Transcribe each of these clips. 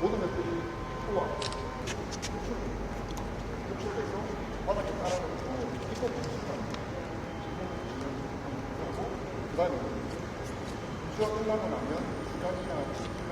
모든 것들이 소화, 노출, 노출돼서 바닥에 따라가고 이거 그 다음에 수학 끝나고 나면 수량이나 수량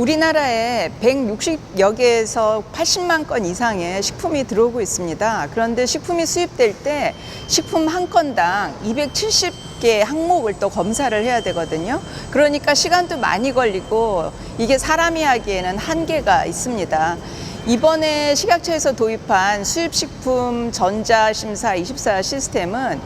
우리나라에 160여 개에서 80만 건 이상의 식품이 들어오고 있습니다. 그런데 식품이 수입될 때 식품 한 건당 270개 항목을 또 검사를 해야 되거든요. 그러니까 시간도 많이 걸리고 이게 사람이 하기에는 한계가 있습니다. 이번에 식약처에서 도입한 수입식품 전자심사 24 시스템은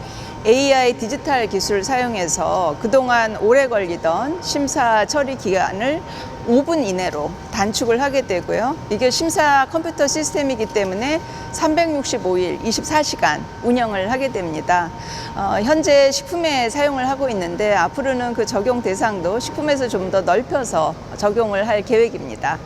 AI 디지털 기술을 사용해서 그동안 오래 걸리던 심사 처리 기간을 5분 이내로 단축을 하게 되고요. 이게 심사 컴퓨터 시스템이기 때문에 365일 24시간 운영을 하게 됩니다. 어, 현재 식품에 사용을 하고 있는데 앞으로는 그 적용 대상도 식품에서 좀 더 넓혀서 적용을 할 계획입니다.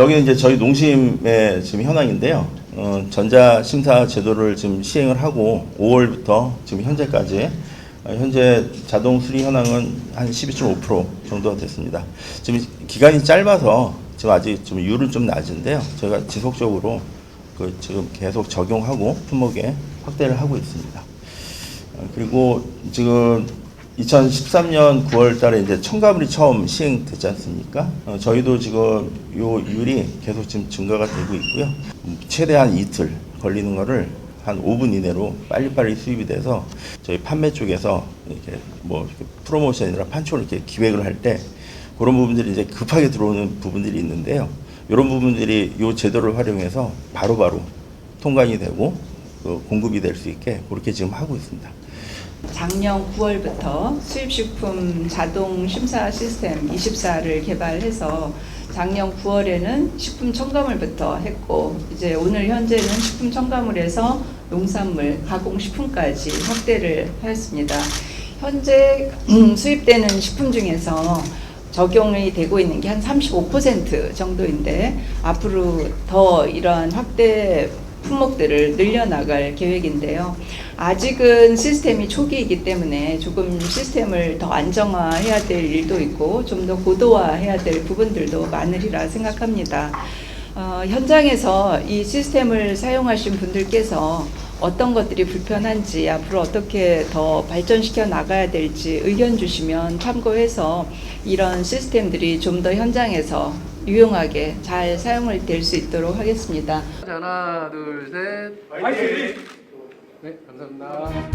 여기는 이제 저희 농심의 지금 현황인데요. 어, 전자 심사 제도를 지금 시행을 하고 5월부터 지금 현재까지 어, 현재 자동 수리 현황은 한 12.5% 정도가 됐습니다. 지금 기간이 짧아서 지금 아직 좀 율은 좀 낮은데요. 저희가 지속적으로 그 지금 계속 적용하고 품목에 확대를 하고 있습니다. 어, 그리고 지금 2013년 9월 달에 이제 첨가물이 처음 시행됐지 않습니까? 어, 저희도 지금 요 율이 계속 지금 증가가 되고 있고요. 음, 최대한 이틀 걸리는 거를 한 5분 이내로 빨리빨리 수입이 돼서 저희 판매 쪽에서 이렇게 뭐 프로모션이나 판촉을 이렇게 기획을 할 때 그런 부분들이 이제 급하게 들어오는 부분들이 있는데요. 이런 부분들이 요 제도를 활용해서 바로바로 통관이 되고 그 공급이 될 수 있게 그렇게 지금 하고 있습니다. 작년 9월부터 수입식품 자동 심사 시스템 24를 개발해서 작년 9월에는 식품 첨가물부터 했고 이제 오늘 현재는 식품 첨가물에서 농산물, 가공식품까지 확대를 하였습니다. 현재 음, 수입되는 식품 중에서 적용이 되고 있는 게 한 35% 정도인데 앞으로 더 이러한 확대 품목들을 늘려나갈 계획인데요. 아직은 시스템이 초기이기 때문에 조금 시스템을 더 안정화해야 될 일도 있고 좀 더 고도화해야 될 부분들도 많으리라 생각합니다. 어, 현장에서 이 시스템을 사용하신 분들께서 어떤 것들이 불편한지 앞으로 어떻게 더 발전시켜 나가야 될지 의견 주시면 참고해서 이런 시스템들이 좀 더 현장에서 유용하게 잘 사용을 될 수 있도록 하겠습니다. 하나, 둘, 셋. 화이팅! 네, 감사합니다.